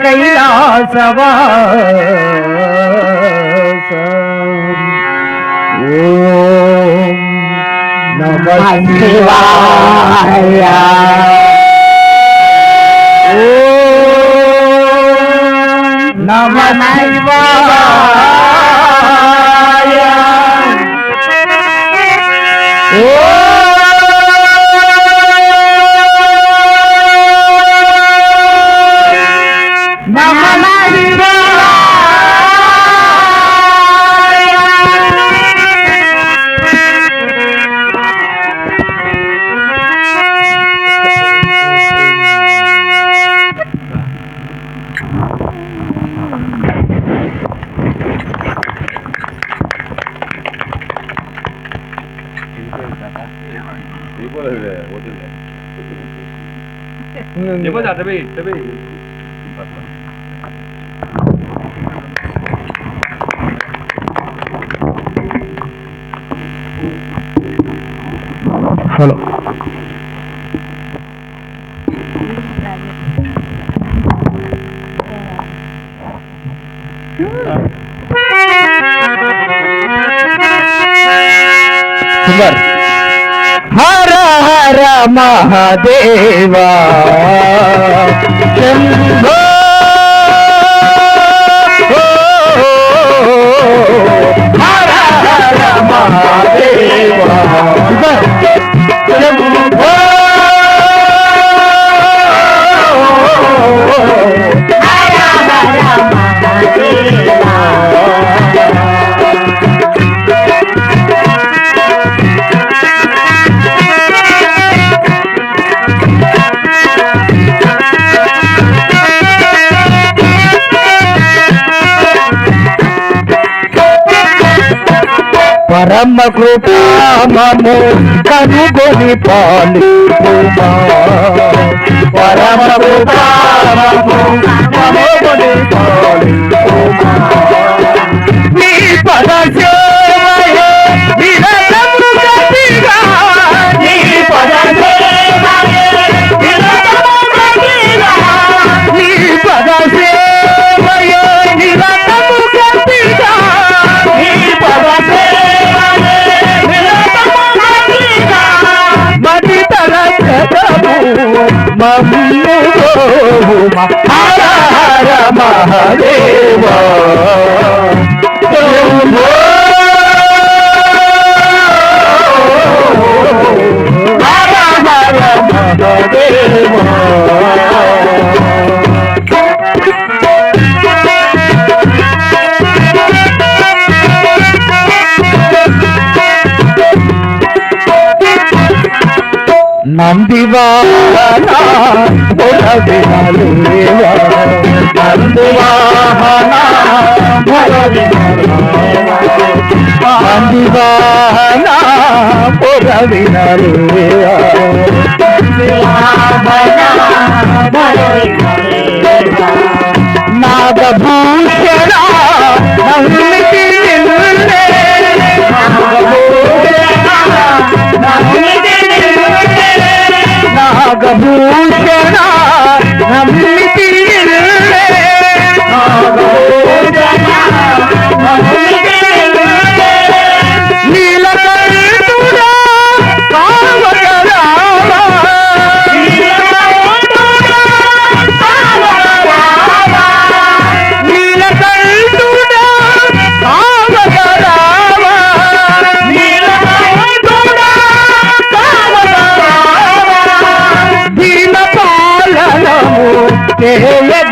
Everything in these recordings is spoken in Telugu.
కైలాసవాస ఓం నమ శివాయ నమ శివాయ 你不讲这边，这边。হ্যালো Kumar. ஹர ஹர மகாதேவா ஹர ஹர மகாதேவா పరమ కృపామము కనుగొని పాలి పరమ కృపామము కనుగొని పాలి. మమ్ము హర హర మహాదేవా శంభో హర హర మహాదేవా నందివాహన మురవినలేవా నందివాహన నందివాహన మురవినలేవా నాగభూషణ कबूतर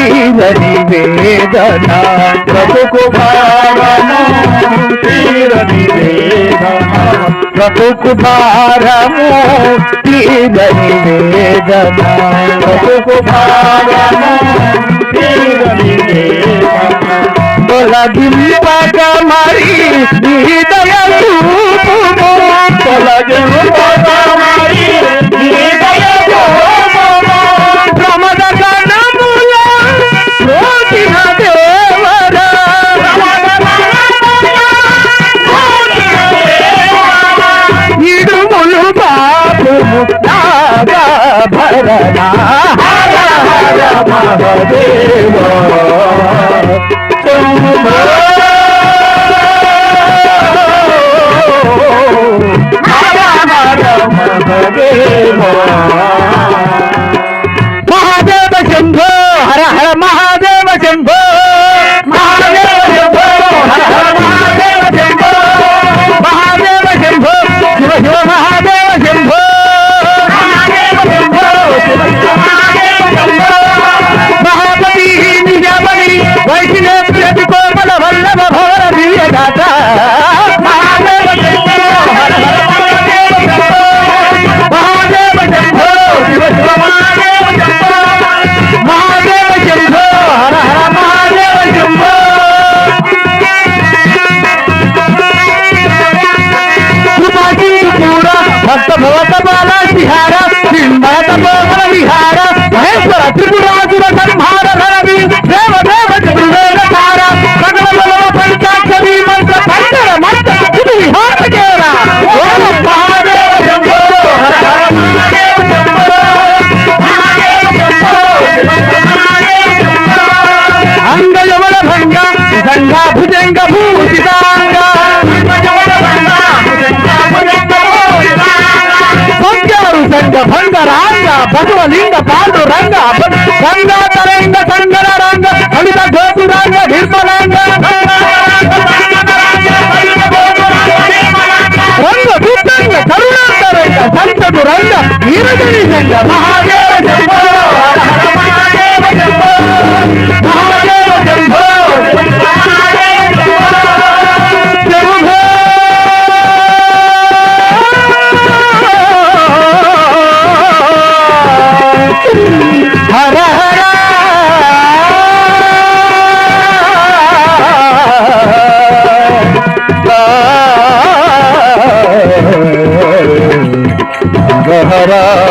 తీరని వేదన బ్రతుకు భారము తీరని వేదన బ్రతుకు భారము తీరని వేదన బ్రతుకు భారము తీరని వేదన తొలగింపక మరి హృదయ చూపుము తొలగింపక మరి హృదయ శరణ హర మహదేవ హర హర మహదేవ ರಂಗ ಭಂಗ ರಾಂಗ ಬಸವಲಿಂಗ ಪಾಂಡು ರಂಗ ರಂಗ ತರಂಗ ಸಂಗರ ರಂಗ ಹಳಿದ ಗೋಪುರಾಂಗ ನಿರ್ಮಲಾಂಗ ರಂಗ ಬಿಟ್ಟಂಗ ಕರುಣಾಂಗ ರಂಗ ಸಂತದು ರಂಗ ನೀರಗಣಿ ಸಂಗ ಮಹಾದೇವ हरा